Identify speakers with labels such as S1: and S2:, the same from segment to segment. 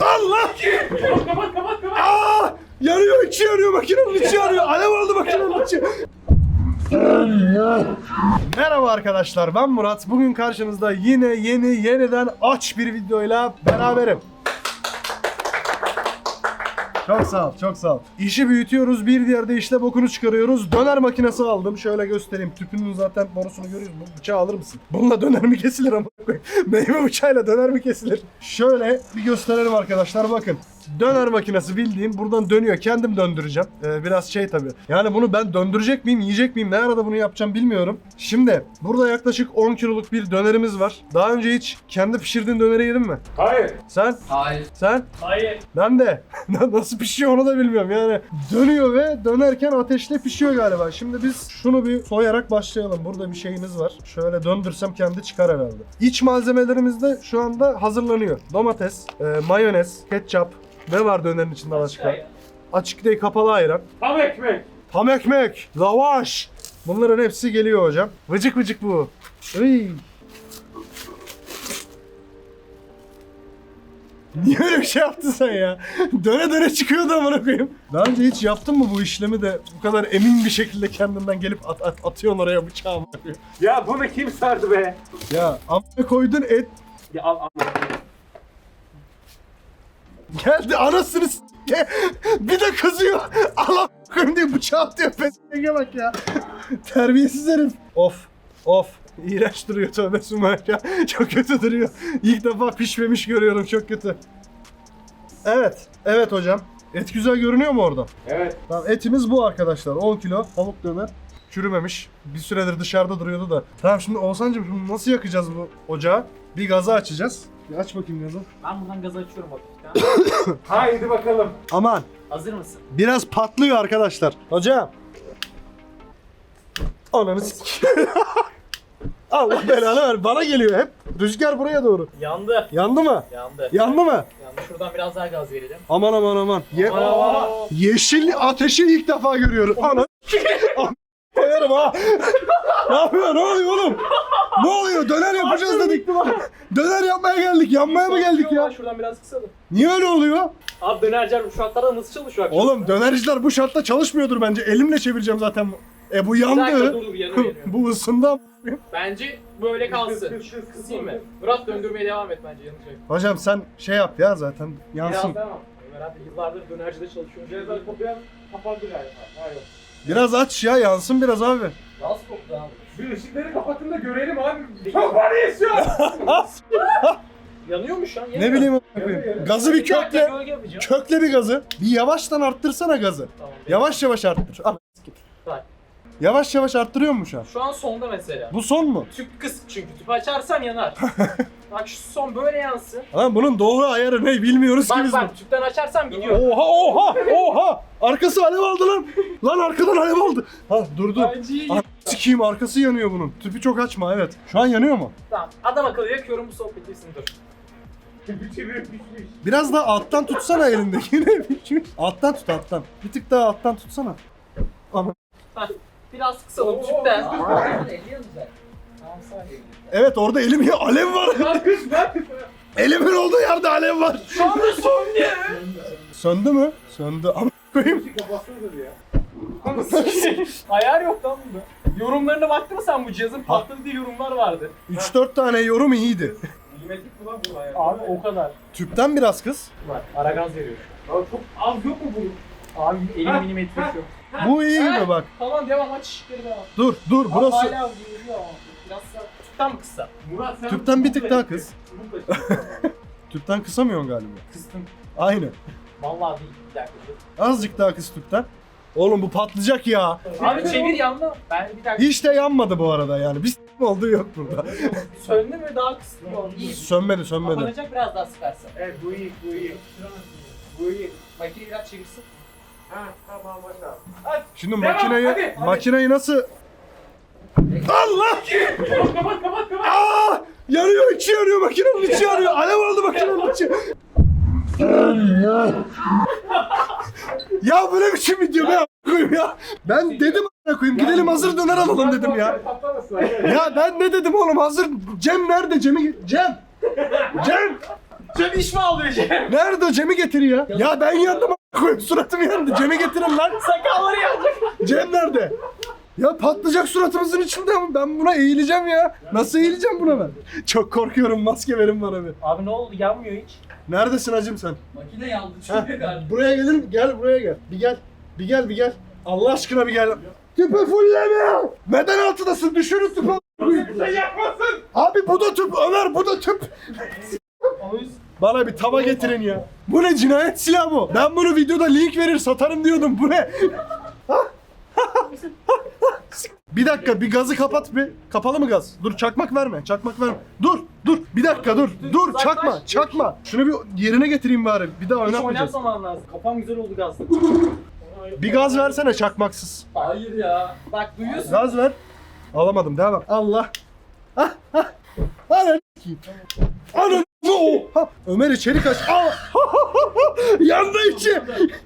S1: Allah! Aa! Yanıyor, içi yanıyor, makinenin içi yanıyor. Alev aldı makinenin içi. Merhaba arkadaşlar, ben Murat. Bugün karşınızda yine yeni, yeniden aç bir videoyla beraberim. Çok sağ ol, çok sağ ol. İşi büyütüyoruz, bir diğer de işte bokunu çıkarıyoruz. Döner makinesi aldım. Şöyle göstereyim. Tüpünün zaten borusunu görüyoruz. Bu bıçağı alır mısın? Bununla döner mi kesilir ama? Meyve bıçağıyla döner mi kesilir? Şöyle bir gösterelim arkadaşlar bakın. Döner makinesi bildiğim buradan dönüyor. Kendim döndüreceğim. Ee, biraz şey tabii. Yani bunu ben döndürecek miyim, yiyecek miyim? Ne arada bunu yapacağım bilmiyorum. Şimdi burada yaklaşık 10 kiloluk bir dönerimiz var. Daha önce hiç kendi pişirdiğin döneri yedin mi?
S2: Hayır.
S1: Sen?
S3: Hayır.
S1: Sen?
S2: Hayır.
S1: Ben de. Nasıl pişiyor onu da bilmiyorum yani. Dönüyor ve dönerken ateşte pişiyor galiba. Şimdi biz şunu bir soyarak başlayalım. Burada bir şeyimiz var. Şöyle döndürsem kendi çıkar herhalde. İç malzemelerimiz de şu anda hazırlanıyor. Domates, e, mayonez, ketçap. Ne var dönerin içinde başka? Açık değil kapalı ayran.
S2: Tam ekmek.
S1: Ham ekmek, lavaş. Bunların hepsi geliyor hocam. Vıcık vıcık bu. Iy. Niye öyle bir şey yaptın sen ya? Döne döne çıkıyordu amına koyayım. Daha önce hiç yaptın mı bu işlemi de bu kadar emin bir şekilde kendinden gelip at, at- atıyorsun oraya bıçağı amına koyayım?
S2: Ya bunu kim sardı be?
S1: Ya amına koydun et
S2: Ya al al.
S1: Geldi anasını s- bir de kızıyor. Allah koyayım diye bıçağı atıyor. Pesenge bak ya. Terbiyesiz herif. Of. Of. İğrenç duruyor tövbe sümer ya. Çok kötü duruyor. İlk defa pişmemiş görüyorum çok kötü. Evet. Evet hocam. Et güzel görünüyor mu orada?
S2: Evet.
S1: Tamam etimiz bu arkadaşlar. 10 kilo tavuk döner. Çürümemiş. Bir süredir dışarıda duruyordu da. Tamam şimdi Oğuzhan'cığım şimdi nasıl yakacağız bu ocağı? Bir gazı açacağız. Bir aç bakayım gazı.
S3: Ben buradan gaz açıyorum hafiften.
S2: Haydi bakalım.
S1: Aman.
S3: Hazır mısın?
S1: Biraz patlıyor arkadaşlar. Hocam. Ananı. Allah belanı ver. Bana geliyor hep. Rüzgar buraya doğru.
S3: Yandı.
S1: Yandı mı?
S3: Yandı.
S1: Yandı mı?
S3: Yandı. Şuradan biraz daha gaz verelim.
S1: Aman aman aman. Ye-
S3: Aa,
S1: Yeşil ateşi ilk defa görüyorum. Ana- Koyarım ha. ne yapıyor? Ne oluyor oğlum? Ne oluyor? Döner yapacağız dedik. Döner yapmaya geldik. Yanmaya mı geldik ya?
S3: Şuradan biraz kısalım.
S1: Niye öyle oluyor?
S3: Abi dönerciler bu şartlarda nasıl çalışıyor? akşam?
S1: Oğlum dönerciler bu şartta çalışmıyordur bence. Elimle çevireceğim zaten. E bu
S3: Bir dakika
S1: yandı.
S3: dur dur yanıyor yanıyor.
S1: bu ısındı.
S3: Bence böyle kalsın.
S2: Kıs, kıs, kıs, kıs.
S3: Kısayım mı? Murat döndürmeye devam et bence yanacak.
S1: Hocam sen şey yap ya zaten yansın.
S3: Biraz devam. Ömer abi yıllardır dönercide çalışıyor.
S2: Ceza kopya kapandı galiba. Hayır.
S1: Biraz aç ya yansın biraz abi.
S3: Nasıl koktu abi?
S2: Bir ışıkları kapatın da görelim abi. Çok var şu an.
S3: Yanıyor mu şu an? Yanıyor.
S1: ne bileyim
S2: Yanıyor,
S1: abi.
S2: yanıyor.
S1: Gazı bir kökle. Kökle bir gazı. Bir yavaştan arttırsana gazı.
S3: Tamam.
S1: Yavaş yavaş arttır. Ah,
S3: Bak.
S1: Yavaş yavaş arttırıyor mu şu an?
S3: Şu an sonda mesela.
S1: Bu son mu?
S3: Tüp kıs çünkü tüp açarsan yanar. Bak şu son böyle yansın.
S1: Lan bunun doğru ayarı ne bilmiyoruz ki
S3: Bak
S1: biz.
S3: bak tüpten açarsam gidiyor.
S1: Oha oha oha. Arkası alev aldı lan. Lan arkadan alev aldı. Ha durdu. Ah, Sikiyim arkası yanıyor bunun. Tüpü çok açma evet. Şu an yanıyor mu?
S3: Tamam. Adam akıllı yakıyorum bu sohbeti bitsin dur.
S1: Biraz daha alttan tutsana elindekini. alttan tut alttan. Bir tık daha alttan tutsana. Ama
S3: Biraz
S2: oo,
S3: Tamam sağ
S1: evet orada elim ya alev var.
S2: Lan kız ben.
S1: Elimin olduğu yerde alev var.
S3: Şu anda diye.
S1: Söndü mü? Söndü. Ama koyayım.
S3: Ayar yok lan bunda. Yorumlarına baktın mı sen bu cihazın patladı diye yorumlar vardı.
S1: 3-4 tane yorum iyiydi.
S2: Milimetrik falan bu ya.
S3: Abi o kadar.
S1: Tüpten biraz kız.
S3: Var. Ara gaz veriyor.
S2: Abi çok az yok mu bunun?
S3: Abi elim
S2: ha.
S3: şu.
S1: Bu iyi gibi bak.
S3: Tamam devam aç ışıkları devam.
S1: Dur dur
S3: Abi
S1: burası.
S3: hala vuruyor ama. Biraz daha tüpten kısa?
S2: Murat sen
S1: Tüpten bir tık daha
S2: da-
S1: kız.
S2: bu da-
S1: Tüpten kısamıyorsun galiba.
S3: Kıstım.
S1: Aynı.
S3: Vallahi değil. Bir dakika. dur.
S1: Azıcık daha kız tüpten. Oğlum bu patlayacak ya.
S3: Abi çevir yandı. Ben bir dakika.
S1: Hiç de yanmadı bu arada yani. Bir s- olduğu yok burada.
S3: Söndü mü daha kıstı. Yok iyi.
S1: Sönmedi sönmedi.
S3: Kapanacak biraz daha sıkarsa.
S2: Evet bu iyi bu iyi. Bu iyi.
S3: Makineyi biraz çevirsin.
S1: Şimdi
S2: Devam,
S1: makineyi
S2: hadi, hadi.
S1: makineyi nasıl Allah!
S2: Kapat kapat kapat.
S1: Aa! Yanıyor, içi yanıyor, makinenin içi yanıyor. Alev aldı makinenin içi. ya böyle biçim video be a- koyayım ya. Ben dedim a- koyayım gidelim hazır döner alalım dedim ya. Ya ben ne dedim oğlum hazır Cem nerede Cem'i Cem Cem
S3: Cem iş mi alıyor Cem?
S1: Nerede o Cem'i getir ya? Ya ben yandım a**ına koyayım suratım yandı. Cem'i getirin lan.
S3: Sakalları yanacak.
S1: Cem nerede? Ya patlayacak suratımızın içinde ama ben buna eğileceğim ya. Nasıl eğileceğim buna ben? Çok korkuyorum maske verin bana bir.
S3: Abi ne oldu yanmıyor hiç.
S1: Neredesin hacım sen?
S3: Makine yandı
S1: Heh, buraya gelir gel buraya gel. Bir gel. Bir gel bir gel. Allah aşkına bir gel. Tüpü fulleme. Neden altıdasın? Düşürün tüpü.
S2: Sen yapmasın.
S1: Abi bu da tüp Ömer bu da tüp. Bana bir tava getirin ya. Bu ne cinayet silahı bu? Ben bunu videoda link verir satarım diyordum. Bu ne? bir dakika bir gazı kapat bir. Kapalı mı gaz? Dur çakmak verme. Çakmak verme. Dur dur bir dakika dur. Dur çakma çakma. Şunu bir yerine getireyim bari. Bir daha
S3: Hiç
S1: oynatmayacağız.
S3: oynatmaman lazım. Kafam güzel oldu gazla.
S1: Bir gaz versene çakmaksız.
S3: Hayır ya. Bak duyuyorsun.
S1: Gaz ver. Alamadım devam. Allah. Ah, ah. Ananı s**eyim. Oha! Ömer içeri kaç. Aa! Yandı içi.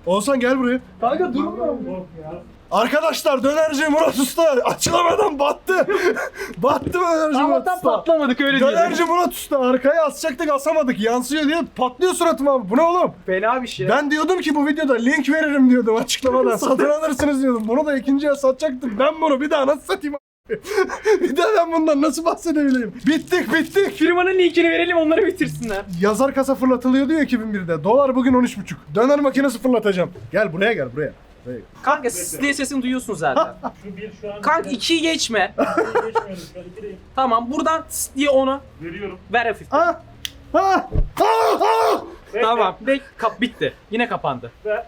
S1: Oğuzhan gel buraya.
S3: Kanka durmuyor
S1: Arkadaşlar dönerci Murat Usta açılamadan battı. battı dönerci Murat
S3: Allah'tan
S1: Usta.
S3: patlamadık öyle diyelim.
S1: Dönerci Murat Usta arkaya asacaktık asamadık yansıyor diye patlıyor suratıma abi. Bu ne oğlum?
S3: Fena bir şey.
S1: Ben diyordum ki bu videoda link veririm diyordum açıklamadan. Satın alırsınız diyordum. Bunu da ikinciye satacaktım. Ben bunu bir daha nasıl satayım? bir daha ben bundan nasıl bahsedebileyim? Bittik bittik.
S3: Firmanın linkini verelim onları bitirsinler.
S1: Yazar kasa fırlatılıyordu ya 2001'de. Dolar bugün 13,5. Döner makinesi fırlatacağım. Gel buraya gel buraya. Buraya.
S3: Kanka siz diye sesini duyuyorsun zaten.
S2: Şu bir şu an.
S3: Kanka ikiyi geçme.
S2: ikideyim.
S3: Tamam buradan tıs diye onu
S2: Veriyorum.
S3: ver hafif.
S1: Ah! Ah!
S2: Bekle.
S3: Tamam. Bek kap bitti. Yine kapandı.
S2: Ver.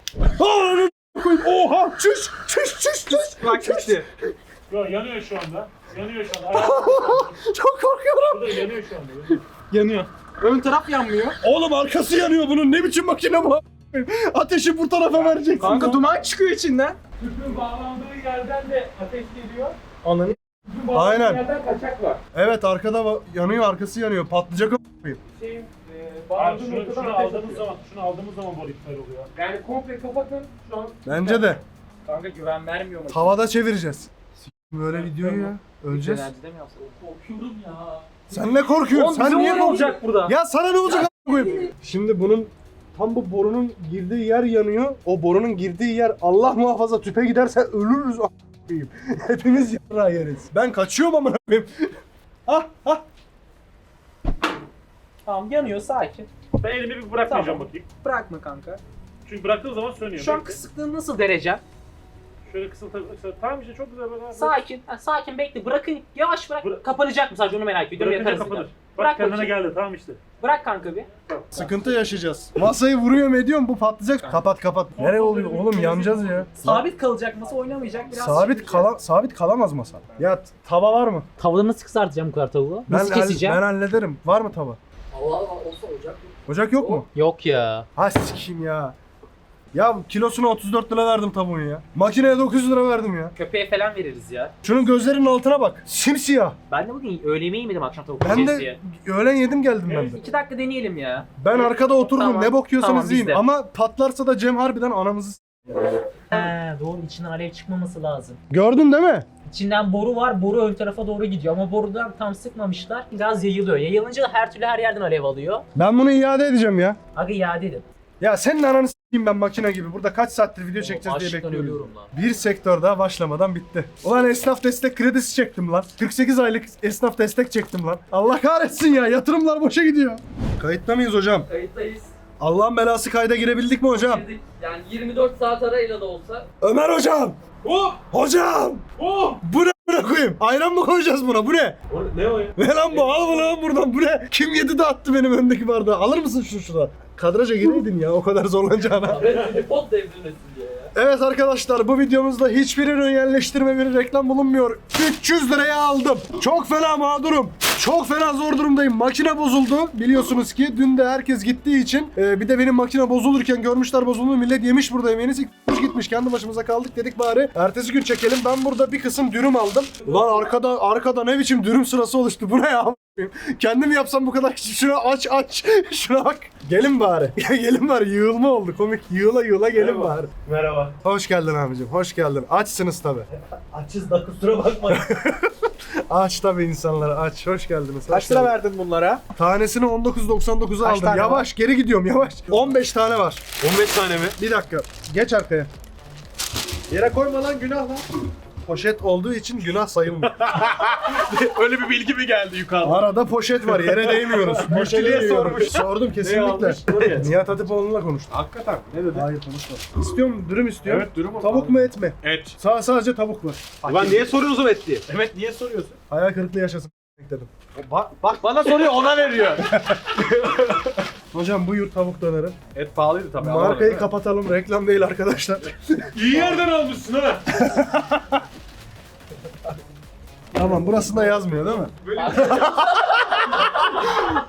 S1: Oha! Çüş! Çüş! Çüş! Çüş!
S3: Bak bitti.
S2: Yo, yanıyor şu anda. Yanıyor şu anda.
S1: Çok korkuyorum.
S2: burada yanıyor şu anda. yanıyor.
S3: Ön taraf yanmıyor.
S1: Oğlum arkası yanıyor bunun. Ne biçim makine bu? Ateşi bu tarafa vereceksin.
S3: Kanka duman çıkıyor içinden.
S2: Tüpün bağlandığı yerden de ateş geliyor.
S3: Ananı.
S2: Tüpün bağlandığı
S1: Aynen.
S2: yerden kaçak var.
S1: Evet arkada va- yanıyor arkası yanıyor. Patlayacak o
S2: Şeyin e, bağlandığı
S4: şunu,
S2: noktadan
S4: şunu
S2: ateş
S4: aldığımız
S2: atıyor.
S4: zaman, şunu aldığımız zaman bu iptal oluyor.
S2: Yani komple kapatın şu an.
S1: Bence de.
S3: Kanka güven vermiyor mu?
S1: Tavada çevireceğiz. Böyle videoyu ya. Öleceğiz.
S3: Mi yapsa? Korkuyorum ya.
S1: Sen ne korkuyorsun?
S3: Oğlum
S1: Sen niye
S3: ne
S1: korkuyorsun?
S3: olacak burada?
S1: Ya sana ne olacak a**ına koyayım? Şimdi bunun tam bu borunun girdiği yer yanıyor. O borunun girdiği yer Allah muhafaza tüpe giderse ölürüz a**ına koyayım. Hepimiz yarrağı yeriz. Ben kaçıyorum amına koyayım. Ah ah.
S3: Tamam yanıyor sakin.
S4: Ben elimi bir bırakmayacağım
S3: Tamam.
S4: bakayım.
S3: Bırakma kanka.
S4: Çünkü bıraktığım zaman sönüyor.
S3: Şu an
S4: Bekle.
S3: kısıklığın nasıl derece?
S4: Şöyle kısılta, kısılta. Tamam işte çok güzel böyle.
S3: Sakin. Ha, sakin bekle. Bırakın. Yavaş bırak.
S4: Bıra-
S3: Kapanacak mı sadece onu merak ediyorum.
S4: Bırakınca
S3: Yakarız bir
S4: kapanır.
S3: daha.
S4: Bak
S3: Bırak
S4: kendine
S3: bakayım.
S4: geldi tamam işte.
S3: Bırak kanka bir.
S1: Sıkıntı yaşayacağız. Masayı vuruyorum ediyorum bu patlayacak. Kapat kapat. Nereye oluyor oğlum yanacağız ya.
S3: Sabit kalacak masa oynamayacak biraz.
S1: Sabit kala sabit kalamaz masa. Ya tava var mı?
S5: Tavada nasıl kızartacağım bu kadar tavuğu? Nasıl
S1: ben,
S5: keseceğim?
S1: ben hallederim. Var mı tava?
S3: Allah Allah olsa olacak.
S1: Ocak yok mu?
S5: Yok ya.
S1: Ha sikeyim ya. Ya kilosuna 34 lira verdim tavuğun ya. Makineye 900 lira verdim ya.
S3: Köpeğe falan veririz ya.
S1: Şunun gözlerinin altına bak. Simsiyah.
S3: Ben de bugün öğle yemeği yemedim akşam tavuk
S1: Ben
S3: yiyeceğiz
S1: de
S3: diye.
S1: öğlen yedim geldim ben de.
S3: İki dakika deneyelim ya.
S1: Ben arkada otururum
S3: Tamam,
S1: ne bok yiyorsanız
S3: tamam,
S1: yiyin.
S3: de.
S1: Ama patlarsa da Cem harbiden anamızı s-
S5: He, doğru içinden alev çıkmaması lazım.
S1: Gördün değil mi?
S5: İçinden boru var, boru ön tarafa doğru gidiyor ama borudan tam sıkmamışlar. Biraz yayılıyor. Yayılınca da her türlü her yerden alev alıyor.
S1: Ben bunu iade edeceğim ya.
S5: Aga iade edin.
S1: Ya senin ananı s**eyim ben makine gibi. Burada kaç saattir video çekeceğiz diye bekliyorum.
S5: ölüyorum lan.
S1: Bir sektör daha başlamadan bitti. Ulan esnaf destek kredisi çektim lan. 48 aylık esnaf destek çektim lan. Allah kahretsin ya yatırımlar boşa gidiyor. Kayıtta mıyız hocam?
S6: Kayıttayız.
S1: Allah'ın belası kayda girebildik mi hocam?
S6: Girdik. Yani 24 saat arayla da olsa.
S1: Ömer hocam!
S2: Oh!
S1: Hocam!
S2: Oh!
S1: Bu ne koyayım? Ayran mı koyacağız buna? Bu ne?
S2: O, ne o ya?
S1: Ne lan bu? Al bunu lan buradan. Bu ne? Kim yedi de attı benim öndeki bardağı? Alır mısın şunu şurada? Kadraja gireydin ya o kadar zorlanacağına.
S6: Tripod devrilmesin.
S1: Evet arkadaşlar bu videomuzda hiçbir ürün yerleştirme bir reklam bulunmuyor. 300 liraya aldım. Çok fena mağdurum. Çok fena zor durumdayım. Makine bozuldu. Biliyorsunuz ki dün de herkes gittiği için e, bir de benim makine bozulurken görmüşler bozulduğunu millet yemiş burada yemeğini sikmiş gitmiş. Kendi başımıza kaldık dedik bari. Ertesi gün çekelim. Ben burada bir kısım dürüm aldım. Ulan arkada arkada ne biçim dürüm sırası oluştu. Bu ne ya? Kendim yapsam bu kadar küçük. Şuna aç aç. Şuna bak. Gelin bari. gelin bari. Yığılma oldu. Komik. Yığıla yığıla gelin bari.
S4: Merhaba.
S1: Hoş geldin abicim. Hoş geldin. Açsınız tabi.
S3: Açız da kusura bakma.
S1: Aç tabi insanlara aç. Hoş geldiniz.
S3: Kaç lira verdin bunlara?
S1: Tanesini 19.99'a
S3: Kaç
S1: aldım.
S3: tane
S1: Yavaş geri gidiyorum yavaş. 15 tane var.
S2: 15 tane mi?
S1: Bir dakika. Geç arkaya.
S3: Yere koyma lan günah lan.
S1: Poşet olduğu için günah sayılmıyor.
S2: Öyle bir bilgi mi geldi yukarıda?
S1: Arada poşet var. Yere değmiyoruz.
S2: Müşteriye sormuş.
S1: Sordum kesinlikle.
S2: almış? Oraya.
S1: Nihat Hatipoğlu'na konuştum.
S2: Hakikaten. Ne dedi?
S1: Hayır konuşma. İstiyorum dürüm istiyorum.
S2: Evet, dürüm
S1: Tavuk
S2: abi.
S1: mu et mi?
S2: Et.
S1: Sa sadece tavuk var.
S2: Ulan niye soruyorsun et diye? Evet niye soruyorsun?
S1: Hayal kırıklığı yaşasın dedim.
S3: Bak, bak bana soruyor ona veriyor.
S1: Hocam buyur tavuk döneri.
S2: Et pahalıydı tabii.
S1: Markayı kapatalım. Reklam değil arkadaşlar.
S2: İyi yerden almışsın ha.
S1: Tamam burasında yazmıyor değil mi?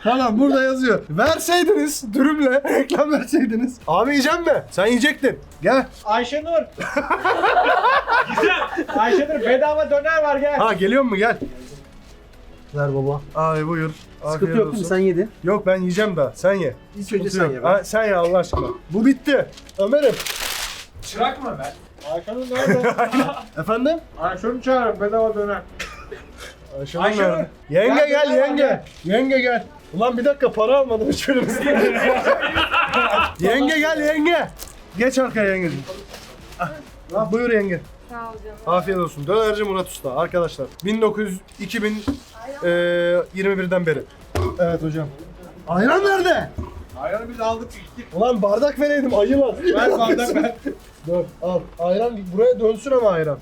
S1: tamam burada yazıyor. Verseydiniz dürümle reklam verseydiniz. Abi yiyecek mi? Sen yiyecektin. Gel.
S3: Ayşenur. Güzel. Ayşenur bedava döner var gel.
S1: Ha geliyor mu gel. Ver baba. Abi buyur. Afiyet olsun.
S3: yedin.
S1: Yok ben yiyeceğim daha. Sen ye.
S3: İlk
S1: Sıkıntı yok. Ha, sen ye Allah aşkına. Bu bitti. Ömer'im.
S3: Çırak mı ben? Ayşenur nerede?
S1: Efendim?
S3: Ayşenur'u çağırın bedava döner.
S1: Ayşenur
S3: Ayşenur.
S1: nerede? Yenge Gel,
S3: gel,
S1: yenge.
S3: gel.
S1: Yenge gel. Ulan bir dakika para almadım hiçbirimizden. yenge gel yenge. Geç arkaya yengeciğim. Ah, buyur yenge.
S7: Sağ ol canım.
S1: Afiyet olsun. Dönerci Murat Usta arkadaşlar. 1900 2021'den beri. Evet hocam. Ayran nerede?
S3: Ayranı biz aldık gittik.
S1: Ulan bardak vereydim ayı.
S3: Ver bardak ver.
S1: Dur al. Ayran buraya dönsün ama ayran.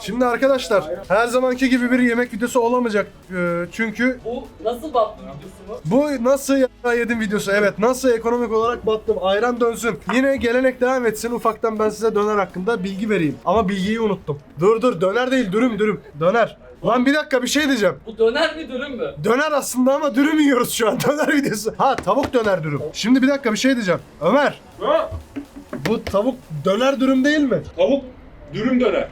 S1: Şimdi arkadaşlar her zamanki gibi bir yemek videosu olamayacak. Ee, çünkü
S6: Bu nasıl battı videosu mu?
S1: bu nasıl ya yedim videosu. Evet nasıl ekonomik olarak battım. Ayran dönsün. Yine gelenek devam etsin. Ufaktan ben size döner hakkında bilgi vereyim. Ama bilgiyi unuttum. Dur dur döner değil dürüm dürüm. Döner. Lan bir dakika bir şey diyeceğim.
S6: Bu döner mi dürüm mü?
S1: Döner aslında ama dürüm yiyoruz şu an. Döner videosu. Ha tavuk döner dürüm. Şimdi bir dakika bir şey diyeceğim. Ömer. Bu tavuk döner dürüm değil mi?
S2: Tavuk dürüm döner.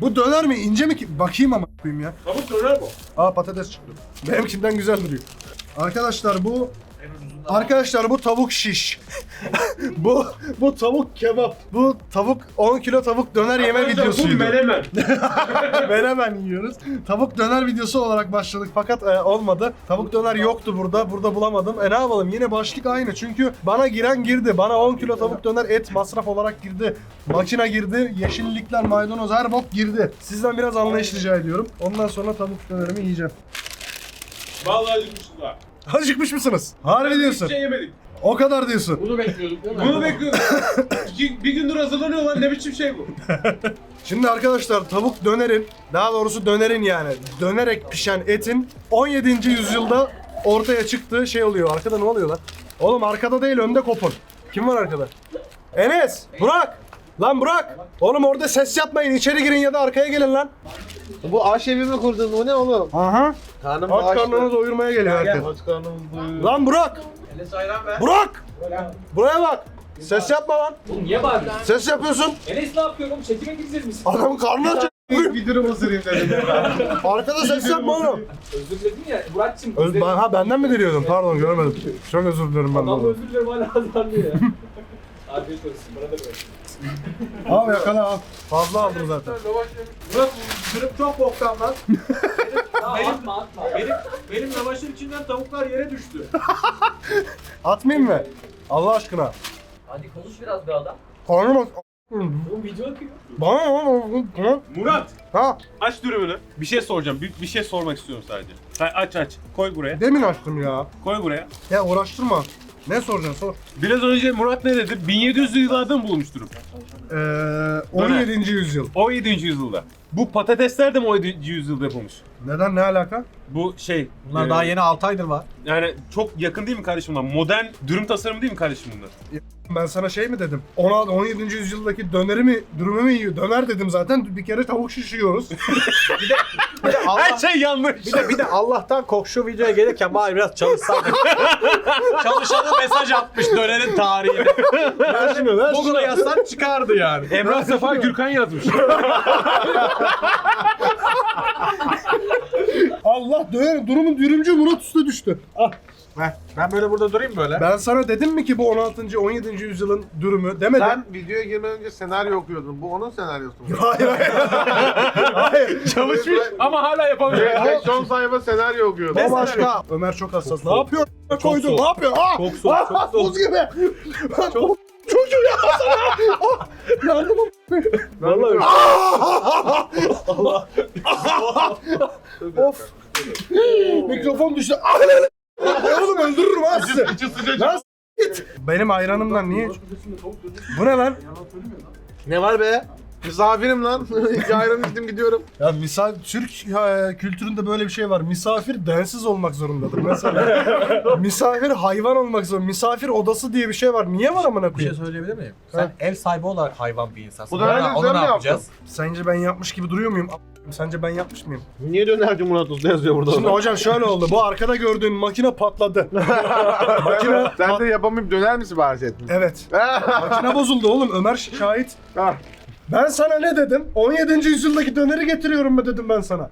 S1: Bu döner mi? ince mi ki? Bakayım ama koyayım ya.
S2: Tavuk döner bu.
S1: Aa patates çıktı. Benimkinden güzel duruyor. Arkadaşlar bu Arkadaşlar bu tavuk şiş. bu bu tavuk kebap. Bu tavuk 10 kilo tavuk döner yeme
S2: Arkadaşlar,
S1: videosuydu.
S2: Bu menemen.
S1: Menemen yiyoruz. Tavuk döner videosu olarak başladık fakat e, olmadı. Tavuk döner yoktu burada. Burada bulamadım. E ne yapalım? Yine başlık aynı. Çünkü bana giren girdi. Bana 10 kilo tavuk döner et masraf olarak girdi. Makina girdi. Yeşillikler, maydanoz her bok girdi. Sizden biraz anlayış rica ediyorum. Ondan sonra tavuk dönerimi yiyeceğim.
S2: Vallahi acıkmışız ha.
S1: Acıkmış mısınız? Harbi diyorsun.
S2: Hiçbir şey yemedik.
S1: O kadar diyorsun.
S6: Bunu bekliyorduk değil mi?
S2: Bunu bekliyoruz. İki, bir gündür hazırlanıyor lan ne biçim şey bu?
S1: Şimdi arkadaşlar tavuk dönerin, daha doğrusu dönerin yani dönerek pişen etin 17. yüzyılda ortaya çıktığı şey oluyor. Arkada ne oluyor lan? Oğlum arkada değil önde kopun. Kim var arkada? Enes! Burak! Lan Burak! Oğlum orada ses yapmayın. içeri girin ya da arkaya gelin lan.
S3: Bu aşevi mi kurdun? Bu ne oğlum?
S1: Aha.
S3: Karnım
S1: Aç karnını doyurmaya geliyor herkes.
S3: Aç karnım doyuyor.
S1: Lan Burak!
S3: Enes ayran ver.
S1: Burak! Buraya bak. Ses yapma lan.
S6: Oğlum niye bağırıyorsun?
S1: Ses yapıyorsun.
S6: Enes ne yapıyor oğlum? Çekime gideceğiz misin?
S1: Adamın karnı aç.
S3: Bir dürüm ısırayım dedim.
S1: Arkada ses yapma oğlum.
S6: Özür diledim ya Burak'cığım.
S1: Öz, ben, ha benden mi diliyordun? Pardon görmedim. Çok özür dilerim ben.
S6: Adam
S1: de.
S6: özür dilerim hala azarlıyor ya. Afiyet olsun bana da böyle.
S1: Al yakala al. Fazla aldım zaten.
S3: Murat bu dürüm çok boktan lan.
S6: Tamam atma atma.
S2: Benim, benim lavaşın içinden tavuklar yere düştü.
S1: Atmayayım mı? Allah aşkına.
S6: Hadi konuş biraz be adam.
S1: Karnım aç.
S6: Oğlum video akıyor.
S1: Bana ne?
S2: Murat
S1: Ha
S2: aç dürümünü. Bir şey soracağım. Bir, bir şey sormak istiyorum sadece. Aç aç. Koy buraya.
S1: demin açtım ya.
S2: Koy buraya.
S1: Ya uğraştırma. Ne soracaksın sor.
S2: Biraz önce Murat ne dedi? 1700 yıllarda mı bulmuş dürüm?
S1: Ee, 17. yüzyıl.
S2: 17. yüzyılda. Bu patatesler de mi 17. yüzyılda yapılmış?
S1: Neden ne alaka?
S2: Bu şey...
S3: Bunlar
S2: e,
S3: daha yeni 6 aydır var.
S2: Yani çok yakın değil mi kardeşim bunlar? Modern dürüm tasarımı değil mi kardeşim bunlar?
S1: Ben sana şey mi dedim? 16 17. yüzyıldaki döneri mi, dürümü mü yiyor? Döner dedim zaten. Bir kere tavuk şişiyoruz.
S3: Bir de Allah,
S2: Her şey yanlış.
S3: bir de bir de Allah'tan kok şu videoya gelirken bari biraz çalışsaydık. Çalışanı mesaj atmış dönerin tarihini.
S1: şunu, ver şunu.
S3: Google'a yazsan çıkardı yani.
S2: Emrah Sefa Gürkan yazmış.
S1: Allah döner durumun dürümcü Murat Usta düştü. Ah.
S3: Heh, ben böyle burada durayım böyle.
S1: Ben sana dedim mi ki bu 16. 17. yüzyılın dürümü demedim.
S7: Sen videoya girmeden önce senaryo okuyordun. Bu onun senaryosu mu?
S1: Hayır hayır. hayır.
S2: Çalışmış ama hala yapamıyor.
S7: 5-10 sayfa senaryo okuyordun.
S1: O başka. Ömer çok hassas. Ne yapıyor? Koydu. Ne yapıyor? Ah!
S3: Çok soğuk, çok
S1: Ah,
S3: soğuk.
S1: Buz gibi. Çok... Çocuğu yapmasana. Ah! Yardım
S3: Vallahi.
S1: Of. Mikrofon düştü. Ah, Oğlum öldürürüm ha sizi. Lan s- git. Benim ayranımdan niye? Bu ne lan?
S7: Ne var be? Misafirim lan. Ayran içtim gidiyorum.
S1: Ya misafir Türk ya, kültüründe böyle bir şey var. Misafir densiz olmak zorundadır mesela. misafir hayvan olmak zorunda. Misafir odası diye bir şey var. Niye var amına
S3: Bir şey
S1: koyayım?
S3: söyleyebilir miyim? Sen ev sahibi olarak hayvan bir insansın.
S7: Bu da
S3: Ona-
S7: aynen
S3: ona
S7: sen
S3: ne
S7: mi
S3: yapacağız?
S1: Sence ben yapmış gibi duruyor muyum? Sence ben yapmış mıyım?
S7: Niye dönerci Murat Usta yazıyor burada?
S1: Şimdi hocam şöyle oldu. Bu arkada gördüğün makine patladı. makine
S7: Sen de yapamayıp döner mi sipariş ettin?
S1: Evet. Makine bozuldu oğlum. Ömer şahit.
S7: Ah.
S1: Ben sana ne dedim? 17. yüzyıldaki döneri getiriyorum mu dedim ben sana.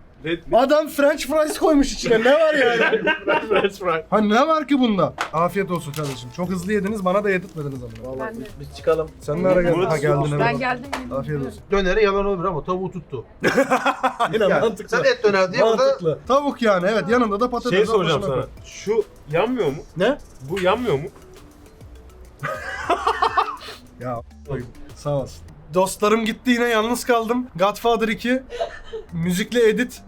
S1: Adam French fries koymuş içine. Ne var yani?
S7: That's right.
S1: ha ne var ki bunda? Afiyet olsun kardeşim. Çok hızlı yediniz. Bana da yedirtmediniz ama.
S6: Ben de.
S3: Biz çıkalım.
S1: Sen ne ara geldin? Ha geldin
S6: Ben
S1: evet.
S6: geldim.
S1: Afiyet olsun.
S3: Döneri yalan olur ama tavuğu tuttu.
S1: Aynen
S3: Yani
S1: mantıklı.
S3: Sen et döner diye burada
S1: Mantıklı. Tavuk yani evet yanında da patates.
S2: Şey soracağım
S1: başına
S2: sana.
S1: koy.
S2: Şu yanmıyor mu?
S1: Ne?
S2: Bu yanmıyor mu?
S1: Ya koyayım. sağ olasın. Dostlarım gitti yine yalnız kaldım. Godfather 2. Müzikli edit.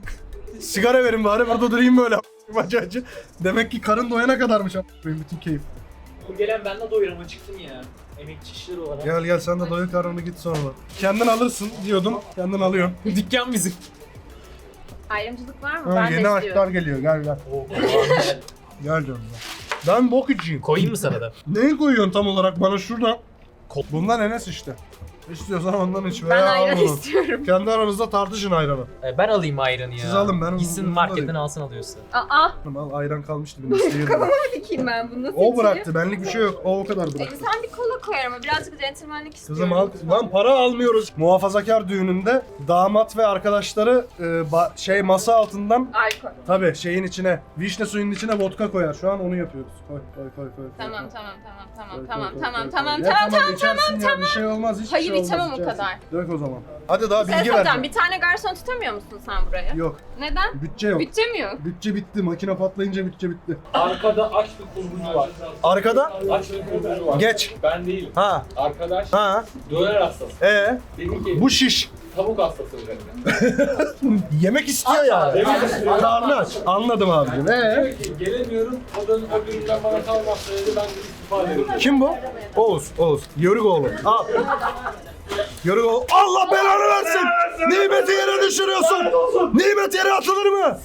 S1: Sigara verin bari burada durayım böyle. Acı acı. Demek ki karın doyana kadarmış benim bütün keyif.
S5: Bu gelen ben de doyurum acıktım ya. Emekçi işleri olarak.
S1: Gel gel sen de doyu karnını git sonra. Kendin alırsın diyordum. Kendin alıyorsun.
S5: Dükkan bizim.
S6: Ayrımcılık var mı?
S1: Ha,
S6: ben de
S1: yeni aşklar
S6: istiyorum.
S1: geliyor gel gel. gel canım. Ben bok içeyim.
S5: Koyayım mı sana da?
S1: Neyi koyuyorsun tam olarak bana şurada? Bundan Enes işte. İstiyorsan ondan iç veya
S6: Ben
S1: al
S6: ayran
S1: bunu.
S6: istiyorum.
S1: Kendi aranızda tartışın ayranı.
S5: Ee, ben alayım ayranı ya.
S1: Siz alın, ben
S5: Gitsin
S1: bunu
S5: marketten
S1: alayım.
S5: alsın alıyorsa.
S6: Aa,
S1: Al ayran kalmıştı benim sıyırdım.
S6: dikeyim ben bunu. Nasıl
S1: o
S6: içeyim?
S1: bıraktı benlik bir şey yok. O o kadar
S6: E,
S1: bıraktı.
S6: sen bir kola koyar ama birazcık centilmenlik istiyorum.
S1: Kızım al, lan para almıyoruz. Muhafazakar düğününde damat ve arkadaşları e, ba- şey masa altından
S6: Alkol.
S1: tabi şeyin içine vişne suyunun içine vodka koyar. Şu an onu yapıyoruz. Koy koy koy koy. koy,
S6: Tamam
S1: koy.
S6: tamam tamam tamam
S1: Koy,
S6: tamam
S1: koy,
S6: tamam
S1: koy,
S6: tamam
S1: koy.
S6: tamam
S1: Ya
S6: tamam
S1: içersin ya, Bir şey olmaz hiçbir
S6: Hayır,
S1: şey olmaz.
S6: o kadar.
S1: Dök o zaman. Hadi daha bilgi
S6: soracağım
S1: ver.
S6: bir tane garson tutamıyor musun sen buraya?
S1: Yok
S6: Neden?
S1: bütçe yok.
S6: Bütçe mi yok?
S1: Bütçe bitti. Makine patlayınca bütçe bitti.
S6: Arkada aç bir kurgucu var.
S1: Arkada
S6: Aç bir kurgucu var.
S1: geç.
S6: Ben değilim.
S1: Ha
S6: Arkadaş
S1: ha.
S6: döner hastası.
S1: E
S6: Dedi ki
S1: bu şiş.
S6: Tavuk hastası üzerine.
S1: Yemek istiyor yani. Karnı aç. Anladım abicim. Ee?
S6: Diyor ki gelemiyorum. O da o günden bana kalmaz söyledi. Ben de istifa ediyorum.
S1: Kim bu? Oğuz. Oğuz. Yörükoğlu. Al. Yörükoğlu. Allah belanı versin. Nimeti yere düşürüyorsun. Nimet yere atılır mı?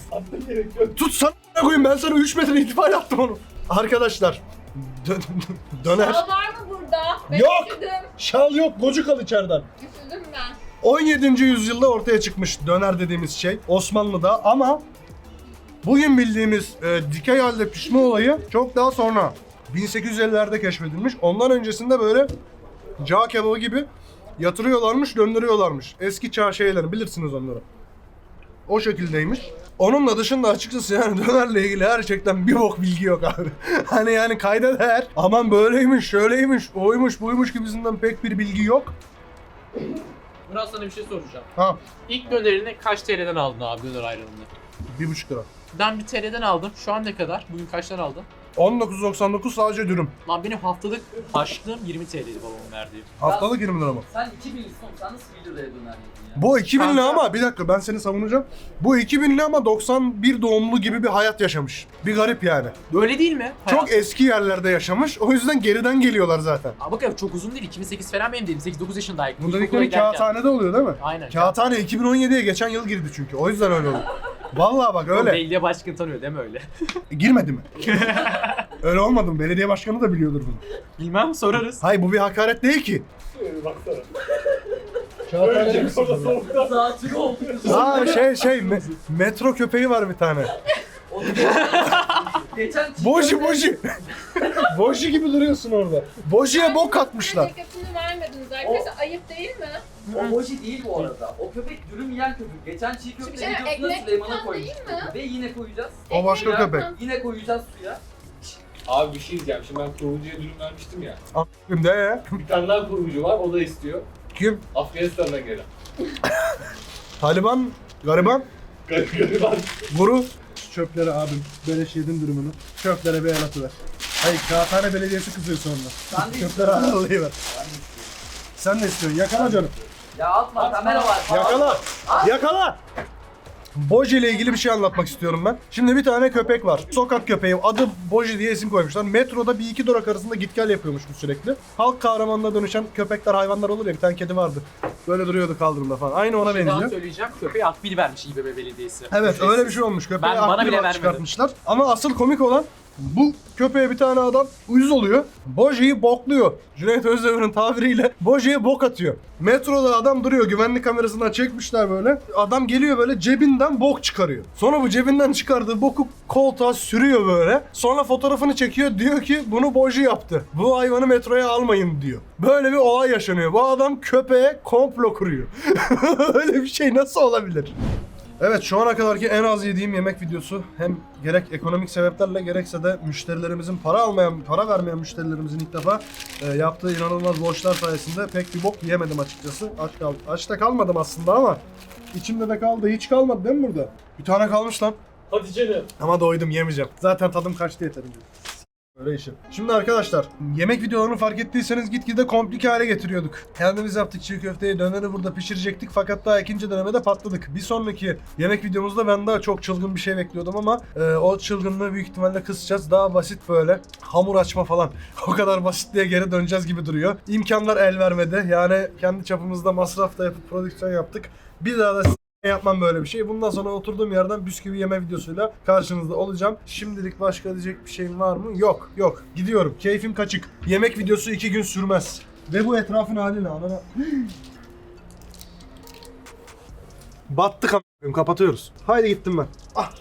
S1: Tut sana koyayım ben sana 3 metre itibari attım onu. Arkadaşlar. dö- döner.
S6: Sağ var mı burada? Ben
S1: Yok.
S6: üşüdüm.
S1: Şal yok. Gocuk al içeriden.
S6: Üşüdüm ben.
S1: 17. yüzyılda ortaya çıkmış döner dediğimiz şey Osmanlı'da ama bugün bildiğimiz e, dikey halde pişme olayı çok daha sonra 1850'lerde keşfedilmiş. Ondan öncesinde böyle cağ kebabı gibi yatırıyorlarmış, döndürüyorlarmış. Eski çağ şeyleri bilirsiniz onları. O şekildeymiş. Onunla dışında açıkçası yani dönerle ilgili gerçekten bir bok bilgi yok abi. hani yani kayda değer. Aman böyleymiş, şöyleymiş, oymuş, buymuş gibisinden pek bir bilgi yok.
S5: Murat sana bir şey soracağım.
S1: Ha,
S5: İlk dönerini kaç TL'den aldın abi döner ayranını?
S1: bir buçuk lira.
S5: Ben bir TL'den aldım. Şu an ne kadar? Bugün kaçtan aldın?
S1: 19.99 sadece dürüm.
S5: Lan benim haftalık harçlığım 20 TL'ydi babamın verdiği.
S1: Haftalık 20 lira mı?
S8: Sen 2000 son sen nasıl 1 liraya döner yedin ya?
S1: Bu 2000'li
S5: Kanka.
S1: ama bir dakika ben seni savunacağım. Bu 2000'li ama 91 doğumlu gibi bir hayat yaşamış. Bir garip yani.
S5: Böyle değil mi?
S1: Çok eski yerlerde yaşamış. O yüzden geriden geliyorlar zaten.
S5: Aa, bakın çok uzun değil. 2008 falan benim dedim. 8-9 yaşındaydım.
S1: Bu
S5: İlkokula
S1: dedikleri
S5: giderken.
S1: kağıthanede oluyor değil mi?
S5: Aynen.
S1: Kağıthane 2017'ye geçen yıl girdi çünkü. O yüzden öyle oldu. Vallahi bak
S5: Öyle. Belediye başkanı tanıyor değil mi öyle?
S1: Girmedi mi? öyle olmadı mı? Belediye başkanı da biliyordur bunu.
S5: Bilmem sorarız.
S1: Hayır bu bir hakaret değil ki.
S4: Baksana.
S1: Kağıthane
S8: Zatürre oldu.
S1: Aa şey şey me- metro köpeği var bir tane.
S8: Onu geçen...
S1: boji gibi duruyorsun orada. Bojiye bok atmışlar.
S9: Köpüğünü vermediniz arkadaşlar. Ayıp değil mi?
S8: O boji değil bu arada. O köpek dürüm yiyen köpek. Geçen çiğ köfte
S9: Şimdi şey,
S8: videosunda
S9: ekmek
S8: Süleyman'a
S9: falan
S8: koymuştuk.
S9: değil mi?
S8: Ve yine koyacağız.
S1: O başka
S9: Ekmek
S1: köpek.
S8: Yine koyacağız suya.
S6: Abi bir şey diyeceğim. Şimdi ben kurgucuya dürüm vermiştim ya.
S1: A**ım de ya.
S6: Bir tane daha kurgucu var. O da istiyor.
S1: Kim?
S6: Afganistan'dan gelen.
S1: Taliban, gariban,
S6: Gariban.
S1: guru. Çöpleri abim. Beleş yedin durumunu. Çöplere bir el atıver. Hayır Kağıthane Belediyesi kızıyor sonra.
S8: Sen de
S1: Çöpleri ağırlayıver. Sen ne istiyorsun? Yakala canım.
S8: Ya atma kamera var.
S1: Yakala. Yakala. Boji ile ilgili bir şey anlatmak istiyorum ben. Şimdi bir tane köpek var. Sokak köpeği. Adı Boji diye isim koymuşlar. Metroda bir iki durak arasında git gel yapıyormuş bu sürekli. Halk kahramanına dönüşen köpekler, hayvanlar olur ya. Bir tane kedi vardı. Böyle duruyordu kaldırımda falan. Aynı ona
S10: şey daha
S1: benziyor.
S10: söyleyeceğim. Köpeğe akbil vermiş İBB Belediyesi.
S1: Evet öyle bir şey olmuş. Köpeğe
S10: Ben- bana
S1: akbil
S10: bile
S1: olarak
S10: vermedi.
S1: çıkartmışlar. Ama asıl komik olan bu köpeğe bir tane adam uyuz oluyor. Boji'yi bokluyor. Cüneyt Özdemir'in tabiriyle Boji'ye bok atıyor. Metroda adam duruyor. Güvenlik kamerasından çekmişler böyle. Adam geliyor böyle cebinden bok çıkarıyor. Sonra bu cebinden çıkardığı boku koltuğa sürüyor böyle. Sonra fotoğrafını çekiyor. Diyor ki bunu Boji yaptı. Bu hayvanı metroya almayın diyor. Böyle bir olay yaşanıyor. Bu adam köpeğe komplo kuruyor. Öyle bir şey nasıl olabilir? Evet şu ana kadarki en az yediğim yemek videosu hem gerek ekonomik sebeplerle gerekse de müşterilerimizin para almayan, para vermeyen müşterilerimizin ilk defa e, yaptığı inanılmaz borçlar sayesinde pek bir bok yiyemedim açıkçası. Aç kal aç da kalmadım aslında ama içimde de kaldı. Hiç kalmadı değil mi burada? Bir tane kalmış lan.
S4: Hadi canım.
S1: Ama doydum yemeyeceğim. Zaten tadım kaçtı yeterince. Öyle işim. Şimdi arkadaşlar yemek videolarını fark ettiyseniz gitgide komplike hale getiriyorduk. Kendimiz yaptık çiğ köfteyi, döneri burada pişirecektik fakat daha ikinci denemede patladık. Bir sonraki yemek videomuzda ben daha çok çılgın bir şey bekliyordum ama e, o çılgınlığı büyük ihtimalle kısacağız. Daha basit böyle hamur açma falan. O kadar basit diye geri döneceğiz gibi duruyor. İmkanlar el vermedi. Yani kendi çapımızda masraf da yapıp prodüksiyon yaptık. Bir daha da yapmam böyle bir şey. Bundan sonra oturduğum yerden bisküvi yeme videosuyla karşınızda olacağım. Şimdilik başka diyecek bir şeyim var mı? Yok, yok. Gidiyorum. Keyfim kaçık. Yemek videosu iki gün sürmez. Ve bu etrafın hali ne? Anana... Battık am- Kapatıyoruz. Haydi gittim ben. Ah.